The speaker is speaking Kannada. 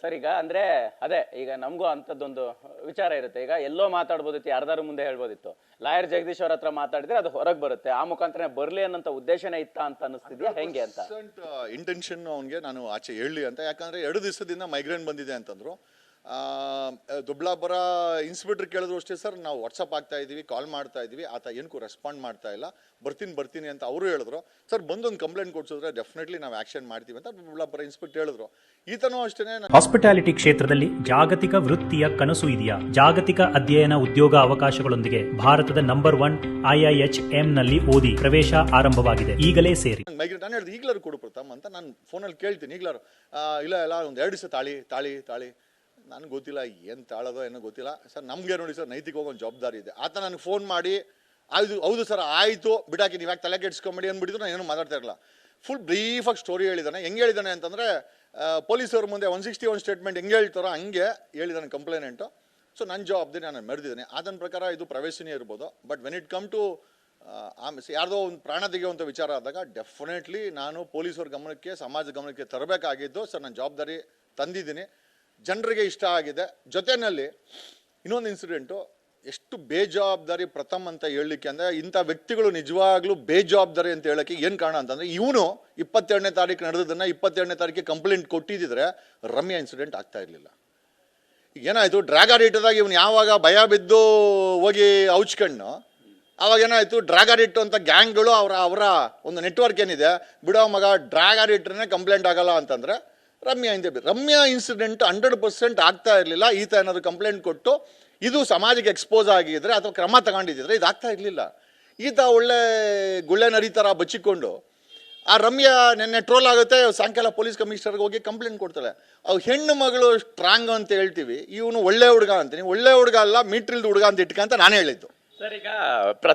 ಸರ್ ಈಗ ಅಂದ್ರೆ ಅದೇ ಈಗ ನಮಗೂ ಅಂತದ್ದೊಂದು ವಿಚಾರ ಇರುತ್ತೆ. ಈಗ ಎಲ್ಲೋ ಮಾತಾಡ್ಬೋದಿತ್ತು ಯಾರ್ದಾರು ಮುಂದೆ ಹೇಳ್ಬೋದಿತ್ತು. ಲಾಯರ್ ಜಗದೀಶ್ ಅವ್ರ ಹತ್ರ ಮಾತಾಡಿದ್ರೆ ಅದು ಹೊರಗೆ ಬರುತ್ತೆ. ಆ ಮುಖಾಂತರ ಬರ್ಲಿ ಅನ್ನೋಂಥ ಉದ್ದೇಶನೇ ಇತ್ತ ಅಂತ ಅನಿಸ್ತಿದ್ಯಾ ಹೆಂಗೆ ಅಂತ? ಇಂಟೆನ್ಷನ್ ಅವ್ನಿಗೆ ನಾನು ಆಚೆ ಹೇಳಿ ಅಂತ. ಯಾಕಂದ್ರೆ ಎರಡು ದಿವಸದಿಂದ ಮೈಗ್ರೇನ್ ಬಂದಿದೆ ಅಂತಂದ್ರು. ಆ, ಇನ್ಸ್ಪೆಕ್ಟ್ರ್ ಇನ್ಸ್ಪೆಕ್ಟರ್ ಕೇಳಿದ್ರು ಅಷ್ಟೇ ಸರ್ ನಾವು ವಾಟ್ಸಪ್ ಆಗ್ತಾ ಇದ್ದೀವಿ ಕಾಲ್ ಮಾಡ್ತಾ ಇದೀವಿ ಆತ ಏನಕ್ಕೂ ರೆಸ್ಪಾಂಡ್ ಮಾಡ್ತಾ ಇಲ್ಲ ಬರ್ತೀನಿ ಬರ್ತೀನಿ ಅಂತ ಅವರು ಹೇಳಿದ್ರು. ಸರ್ ಬಂದೊಂದು ಕಂಪ್ಲೇಂಟ್ ಕೊಡ್ಸಿದ್ರೆ ಡೆಫಿನೆಟ್ಲಿ ನಾವು ಆಕ್ಷನ್ ಮಾಡ್ತೀವಿ ಅಂತ ದೊಡ್ಡಬಳ್ಳಾಪುರ ಇನ್ಸ್ಪೆಕ್ಟರ್ ಹೇಳಿದ್ರು. ಈತನೂ ಅಷ್ಟೇ ಹಾಸ್ಪಿಟಾಲಿಟಿ ಕ್ಷೇತ್ರದಲ್ಲಿ ಜಾಗತಿಕ ವೃತ್ತಿಯ ಕನಸು ಇದೆಯಾ? ಜಾಗತಿಕ ಅಧ್ಯಯನ ಉದ್ಯೋಗ ಅವಕಾಶಗಳೊಂದಿಗೆ ಭಾರತದ ನಂಬರ್ ಒನ್ ಐಐಎಚ್ನಲ್ಲಿ ಓದಿ ಪ್ರವೇಶ ಆರಂಭವಾಗಿದೆ. ಈಗಲೇ ಸೇರಿ. ಮೈಗ್ರೇಟ್ ನಾನು ಹೇಳಿದೆ ಈಗ್ಲಾರು ಕೊಡು ಪ್ರಥಮ್ ಅಂತ ನಾನು ಫೋನಲ್ಲಿ ಕೇಳ್ತೀನಿ ಈಗಲಾರು. ಇಲ್ಲ ಇಲ್ಲ ಒಂದು ಎರಡು ದಿವಸ ತಾಳಿ ತಾಳಿ ತಾಳಿ. ನನಗೆ ಗೊತ್ತಿಲ್ಲ, ಏನು ತಾಳೋದೋ ಏನೋ ಗೊತ್ತಿಲ್ಲ. ಸರ್, ನಮಗೆ ನೋಡಿ ಸರ್, ನೈತಿಕವಾಗಿ ಒಂದು ಜವಾಬ್ದಾರಿ ಇದೆ. ಆತ ನನಗೆ ಫೋನ್ ಮಾಡಿ, ಆಯ್ತು, ಹೌದು ಸರ್, ಆಯಿತು, ಬಿಡಾಕಿ, ನೀವು ಯಾಕೆ ತಲೆ ಕೆಡ್ಸ್ಕೊಂಬಿಡಿ ಅಂದ್ಬಿಟ್ಟಿದ್ರು, ನಾನು ಏನು ಮಾತಾಡ್ತಾ ಇರಲಿಲ್ಲ. ಫುಲ್ ಬ್ರೀಫಾಗಿ ಸ್ಟೋರಿ ಹೇಳಿದ್ದಾನೆ ಹೆಂಗೆ ಹೇಳಿದ್ದಾನೆ ಅಂತಂದರೆ ಪೊಲೀಸವ್ರ ಮುಂದೆ ಒನ್ ಸಿಕ್ಸ್ಟಿ ಒನ್ ಸ್ಟೇಟ್ಮೆಂಟ್ ಹೆಂಗೆ ಹೇಳ್ತಾರೋ ಹಂಗೆ ಹೇಳಿದ್ದಾನೆ ಕಂಪ್ಲೇನೆಂಟು ಸೊ ನನ್ನ ಜವಾಬ್ದಾರಿ ನಾನು ಮೆರೆದಿದ್ದೇನೆ. ಅದನ್ನ ಪ್ರಕಾರ ಇದು ಪ್ರವೇಶನೇ ಇರ್ಬೋದು. But when it come to ಆಮೇಲೆ ಯಾರ್ದೋ ಒಂದು ಪ್ರಾಣ ತೆಗೆಯುವಂಥ ವಿಚಾರ ಆದಾಗ ಡೆಫಿನೆಟ್ಲಿ ನಾನು ಪೊಲೀಸರ ಗಮನಕ್ಕೆ, ಸಮಾಜ ಗಮನಕ್ಕೆ ತರಬೇಕಾಗಿದ್ದು, ಸರ್, ನಾನು ಜವಾಬ್ದಾರಿ ತಂದಿದ್ದೀನಿ. ಜನರಿಗೆ ಇಷ್ಟ ಆಗಿದೆ. ಜೊತೆಯಲ್ಲಿ ಇನ್ನೊಂದು ಇನ್ಸಿಡೆಂಟು ಎಷ್ಟು ಬೇಜವಾಬ್ದಾರಿ ಪ್ರಥಮ್ ಅಂತ ಹೇಳಲಿಕ್ಕೆ ಅಂದರೆ ಇಂಥ ವ್ಯಕ್ತಿಗಳು ನಿಜವಾಗ್ಲೂ ಬೇಜವಾಬ್ದಾರಿ ಅಂತ ಹೇಳೋಕ್ಕೆ ಏನು ಕಾರಣ ಅಂತಂದರೆ ಇವನು ಇಪ್ಪತ್ತೆರಡನೇ ತಾರೀಕು ನಡೆದದನ್ನು ಇಪ್ಪತ್ತೆರಡನೇ ತಾರೀಕಿಗೆ ಕಂಪ್ಲೇಂಟ್ ಕೊಟ್ಟಿದ್ದಿದ್ರೆ ರಮ್ಯಾ ಇನ್ಸಿಡೆಂಟ್ ಆಗ್ತಾ ಇರಲಿಲ್ಲ. ಏನಾಯಿತು? ಡ್ರ್ಯಾಗರ್ ಇಟ್ಟದಾಗ ಇವನು ಯಾವಾಗ ಭಯ ಬಿದ್ದು ಹೋಗಿ ಔಚ್ಕಣ್ಣು, ಅವಾಗ ಏನಾಯಿತು? ಡ್ರ್ಯಾಗರ್ ಇಟ್ಟು ಅಂತ ಗ್ಯಾಂಗ್ಗಳು ಅವರ ಅವರ ಒಂದು ನೆಟ್ವರ್ಕ್ ಏನಿದೆ, ಬಿಡೋ ಮಗ ಡ್ರ್ಯಾಗರ್ ಇಟ್ಟರೆ ಕಂಪ್ಲೇಂಟ್ ಆಗಲ್ಲ ಅಂತಂದ್ರೆ ರಮ್ಯಾ ಹಿಂದೆ ರಮ್ಯಾ ಇನ್ಸಿಡೆಂಟ್ ಹಂಡ್ರೆಡ್ ಪರ್ಸೆಂಟ್ ಆಗ್ತಾ ಇರಲಿಲ್ಲ. ಈತ ಏನಾದ್ರು ಕಂಪ್ಲೇಂಟ್ ಕೊಟ್ಟು ಇದು ಸಮಾಜಕ್ಕೆ ಎಕ್ಸ್ಪೋಸ್ ಆಗಿದ್ರೆ ಅಥವಾ ಕ್ರಮ ತಗೊಂಡಿದ್ರೆ ಇದು ಆಗ್ತಾ ಇರಲಿಲ್ಲ. ಈತ ಒಳ್ಳೆ ಗುಳ್ಳೆ ನರಿ ಥರ ಬಚ್ಚಿಕೊಂಡು ಆ ರಮ್ಯಾ ನೆನ್ನೆ ಟ್ರೋಲ್ ಆಗುತ್ತೆ, ಸಾಯಂಕಾಲ ಪೊಲೀಸ್ ಕಮಿಷನರ್ಗೆ ಹೋಗಿ ಕಂಪ್ಲೇಂಟ್ ಕೊಡ್ತಾಳೆ. ಅವು ಹೆಣ್ಣು ಮಗಳು ಸ್ಟ್ರಾಂಗ್ ಅಂತ ಹೇಳ್ತೀವಿ, ಇವನು ಒಳ್ಳೆ ಹುಡುಗ ಅಂತೀನಿ. ಒಳ್ಳೆ ಹುಡುಗ ಅಲ್ಲ, ಮೀಟ್ರಿಲ್ದ ಹುಡುಗ ಅಂತ ಇಟ್ಕಂತ ನಾನು ಹೇಳಿದ್ದು. ಸರ್, ಈಗ ಪ್ರ